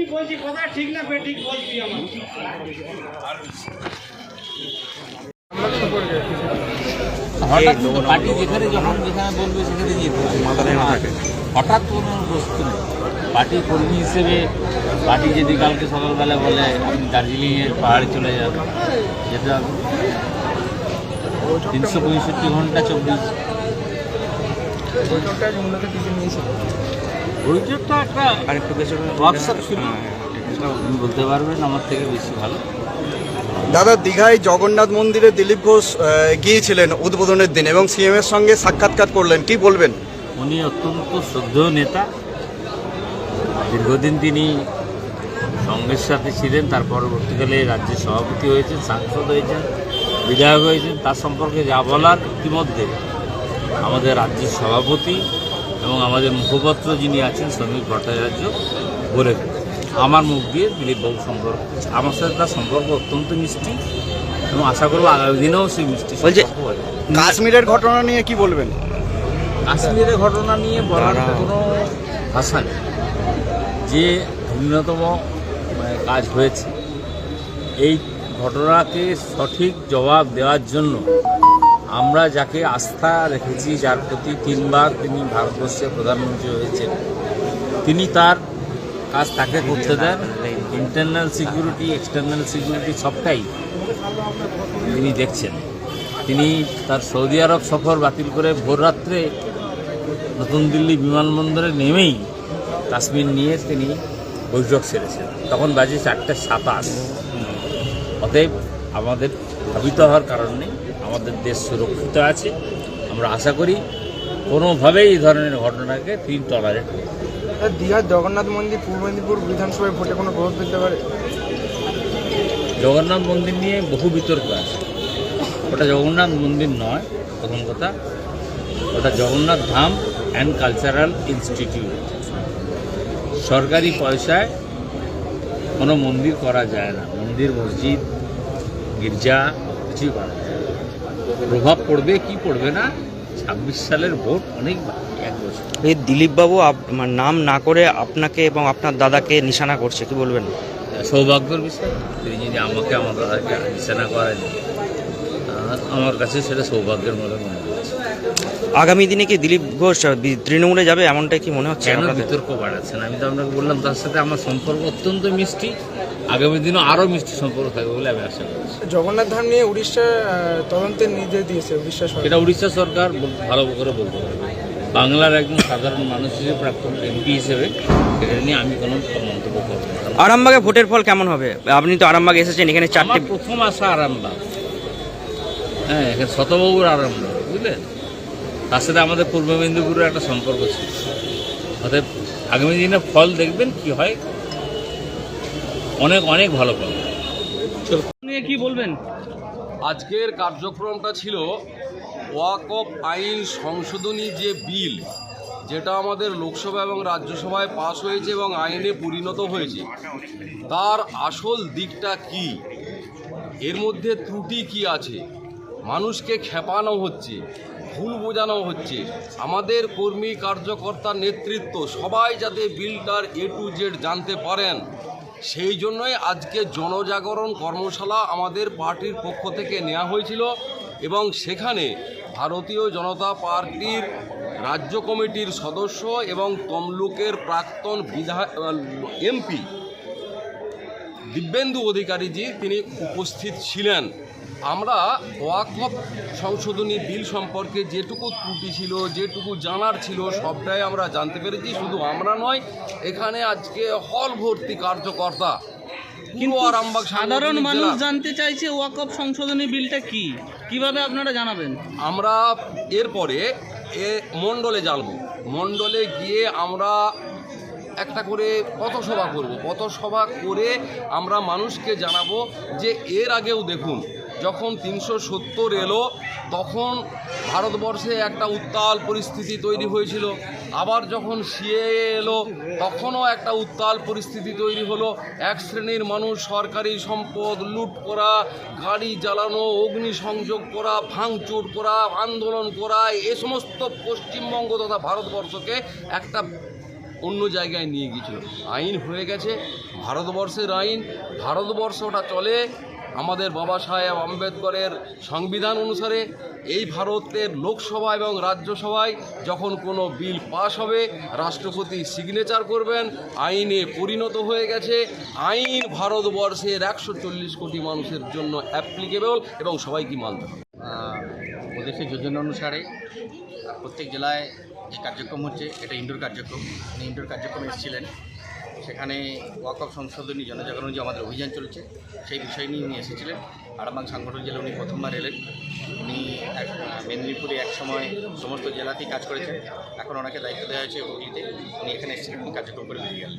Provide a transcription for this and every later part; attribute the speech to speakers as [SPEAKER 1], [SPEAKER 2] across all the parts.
[SPEAKER 1] আমি বলছি কথা ঠিক না বেঠিক বলছি আমার।
[SPEAKER 2] হঠাৎ পার্টি যেখানে যখন যেখানে বলবে সেখানে যেতে হবে। হঠাৎ কোনো বস্তু নেই। পার্টি কর্মী হিসেবে পার্টি যদি কালকে সকালবেলা বলে আপনি দার্জিলিংয়ের পাহাড়ে চলে যান। যেতে হবে তিনশো পঁয়ষট্টি ঘণ্টা চব্বিশ। বৈঠকটা একটা
[SPEAKER 3] আরেকটু বেশি
[SPEAKER 2] ওয়ার্কশপ ছিল। আপনি বলতে পারবেন আমার থেকে বেশি ভালো।
[SPEAKER 4] দাদা দীঘায় জগন্নাথ মন্দিরে দিলীপ ঘোষ গিয়েছিলেন উদ্বোধনের দিন এবং সিএম এর সঙ্গে সাক্ষাৎকার করলেন। কি বলবেন?
[SPEAKER 2] উনি অত্যন্ত শ্রদ্ধেয় নেতা। দীর্ঘদিন তিনি সঙ্গের সাথে ছিলেন তার পরবর্তীকালে রাজ্যের সভাপতি হয়েছেন সাংসদ হয়েছেন বিধায়ক হয়েছেন। তার সম্পর্কে যা বলার ইতিমধ্যে আমাদের রাজ্যের সভাপতি এবং আমাদের মুখপাত্র যিনি আছেন শ্রমিক ভট্টাচার্য বলে আমার মুখ দিয়ে দিলীপবাবু সম্পর্ক আমার সাথে তার সম্পর্ক অত্যন্ত মিষ্টি এবং আশা করব আগামী দিনেও সেই মিষ্টি
[SPEAKER 4] বলছে-। কাশ্মীরের ঘটনা নিয়ে কি বলবেন
[SPEAKER 2] কাশ্মীরের ঘটনা নিয়ে বলার। কোনো ভাষা নেই যে ন্যূনতম মানে, কাজ হয়েছে এই ঘটনাকে সঠিক জবাব দেওয়ার জন্য আমরা যাকে আস্থা রেখেছি, যার প্রতি তিনবার তিনি ভারতবর্ষের প্রধানমন্ত্রী হয়েছেন, তিনি তার কাজ তাকে করতে দেন। ইন্টারনাল সিকিউরিটি এক্সটার্নাল সিকিউরিটি সবটাই তিনি দেখছেন। তিনি তার সৌদি আরব সফর বাতিল করে ভোররাত্রে নতুন দিল্লি বিমানবন্দরে নেমেই কাশ্মীর নিয়ে তিনি বৈঠক সেরেছেন। তখন বাজে চারটে সাতাশ। অতএব আমাদের ভাবিত হওয়ার কারণ নেই। আমাদের দেশ সুরক্ষিত আছে। আমরা আশা করি কোনোভাবেই এই ধরনের ঘটনাকে তিনি টলারেট করবেন
[SPEAKER 5] দীঘার জগন্নাথ মন্দির পূর্ব মেদিনীপুর বিধানসভায় ভোটে কোনো প্রভাব ফেলতে পারে?
[SPEAKER 2] জগন্নাথ মন্দির নিয়ে বহু বিতর্ক আছে। ওটা জগন্নাথ মন্দির নয় প্রথম কথা। ওটা Jagannath Dham and cultural institute সরকারি পয়সায় কোনো মন্দির করা যায় না। মন্দির মসজিদ গির্জা কিছুই করা যায়। প্রভাব পড়বে কি পড়বে না? ছাব্বিশ সালের ভোট অনেক এক বছর।
[SPEAKER 3] এই দিলীপবাবু মানে নাম না করে আপনাকে এবং আপনার দাদাকে নিশানা করছে কি বলবেন?
[SPEAKER 2] সৌভাগ্যের বিষয়। তিনি যদি আমাকে আমার দাদাকে নিশানা করেন আমার কাছে সেটা সৌভাগ্যের মনে মনে হচ্ছে।
[SPEAKER 3] আগামী দিনে কি দিলীপ ঘোষ তৃণমূলে যাবে? এমনটাই কি মনে হচ্ছে
[SPEAKER 2] বিতর্ক বাড়াচ্ছেন? আমি তো আপনাকে বললাম তার সাথে আমার সম্পর্ক অত্যন্ত মিষ্টি। আগামী দিনও আরও মিষ্টি সম্পর্ক থাকবে বলে আমি আশা করছি।
[SPEAKER 5] জগন্নাথ ধাম নিয়ে উড়িষ্যা তদন্তের নির্দেশ দিয়েছে উড়িষ্যা সরকার।
[SPEAKER 2] সেটা উড়িষ্যা সরকার ভালো করে বলতে পারবে। বাংলার একজন সাধারণ মানুষ হিসেবে প্রাক্তন এমপি হিসেবে এটা নিয়ে আমি কোনো মন্তব্য করব
[SPEAKER 3] আরামবাগে ভোটের ফল কেমন হবে? আপনি তো আরামবাগে এসেছেন এখানে চারটে
[SPEAKER 2] প্রথম আসা আরামবাগ। হ্যাঁ এখানে শতবাবুর আরামবাগ বুঝলেন? তার সাথে আমাদের পূর্ব মেদিনীপুরের একটা সম্পর্ক ছিল। অতএব আগামী দিনে ফল দেখবেন কি হয় অনেক অনেক ভালো ফল।
[SPEAKER 1] নিয়ে কি বলবেন?
[SPEAKER 6] আজকের কার্যক্রমটা ছিল ওয়াকফ আইন সংশোধনী যে বিল যেটা আমাদের লোকসভা এবং রাজ্যসভায় পাশ হয়েছে এবং আইনে পরিণত হয়েছে তার আসল দিকটা কি? এর মধ্যে ত্রুটি কি আছে? মানুষকে খেপানো হচ্ছে ভুল বোঝানো হচ্ছে। আমাদের কর্মী কার্যকর্তার নেতৃত্ব সবাই যাতে বিলটার এ টু জেড জানতে পারেন। সেই জন্যই আজকে জনজাগরণ কর্মশালা আমাদের পার্টির পক্ষ থেকে নেওয়া হয়েছিল এবং সেখানে ভারতীয় জনতা পার্টির রাজ্য কমিটির সদস্য এবং তমলুকের প্রাক্তন বিধায়ক এমপি দিব্যেন্দু অধিকারীজি তিনি উপস্থিত ছিলেন। আমরা ওয়াকফ সংশোধনী বিল সম্পর্কে যেটুকু ত্রুটি ছিল যেটুকু জানার ছিল সবটাই আমরা জানতে পেরেছি। শুধু আমরা নয় এখানে আজকে হল ভর্তি কার্যকর্তা।
[SPEAKER 1] কিন্তু
[SPEAKER 6] আরামবাগ
[SPEAKER 1] সাধারণ মানুষ। জানতে চাইছে ওয়াকফ সংশোধনী বিলটা কি? কীভাবে আপনারা জানাবেন?
[SPEAKER 6] আমরা এরপরে এ মণ্ডলে জ্বালব মণ্ডলে গিয়ে আমরা একটা করে পথসভা করব। পথসভা করে আমরা মানুষকে জানাব যে এর আগেও দেখুন যখন তিনশো সত্তর এলো, তখন ভারতবর্ষে একটা উত্তাল পরিস্থিতি তৈরি হয়েছিল। আবার যখন সিএ এলো, তখনও একটা উত্তাল পরিস্থিতি তৈরি হলো। এক শ্রেণির মানুষ সরকারি সম্পদ লুট করা, গাড়ি জ্বালানো, অগ্নিসংযোগ করা, ভাঙচুর করা, আন্দোলন করা, এ সমস্ত পশ্চিমবঙ্গ তথা ভারতবর্ষকে একটা অন্য জায়গায় নিয়ে গিয়েছিল। আইন হয়ে গেছে, ভারতবর্ষের আইন ভারতবর্ষটা চলে আমাদের বাবা সাহেব আম্বেদকরের সংবিধান অনুসারে এই ভারতের লোকসভা এবং রাজ্যসভায় যখন কোনো বিল পাশ হবে, রাষ্ট্রপতি সিগনেচার করবেন, আইনে পরিণত হয়ে গেছে। আইন ভারতবর্ষের একশো চল্লিশ কোটি মানুষের জন্য অ্যাপ্লিকেবল এবং সবাইকে মানতে হবে।
[SPEAKER 7] ওদেশের যোজনা অনুসারে প্রত্যেক জেলায় যে কার্যক্রম হচ্ছে, এটা ইনডোর কার্যক্রম। ইনডোর কার্যক্রমে এসেছিলেন। সেখানে ওয়াকফ সংশোধনী জনজাগরণ যে আমাদের অভিযান চলছে, সেই বিষয় নিয়ে উনি এসেছিলেন। আরামবাগ সাংগঠন জেলা উনি প্রথমবার এলেন। উনি মেদিনীপুরে এক সময় সমস্ত জেলাতেই কাজ করেছেন। এখন ওনাকে দায়িত্ব দেওয়া হয়েছে হুগলিতে। উনি এখানে এসেছিলেন কার্যক্রম করে বেরিয়ে গেলেন।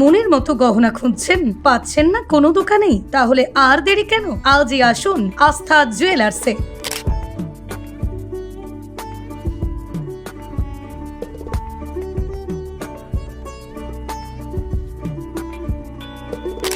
[SPEAKER 8] মনের মতো গহনা খুঁজছেন? পাচ্ছেন না? কোনো দোকানেই? তাহলে আর দেরি কেন? আজই আসুন আস্থা জুয়েলার্সে।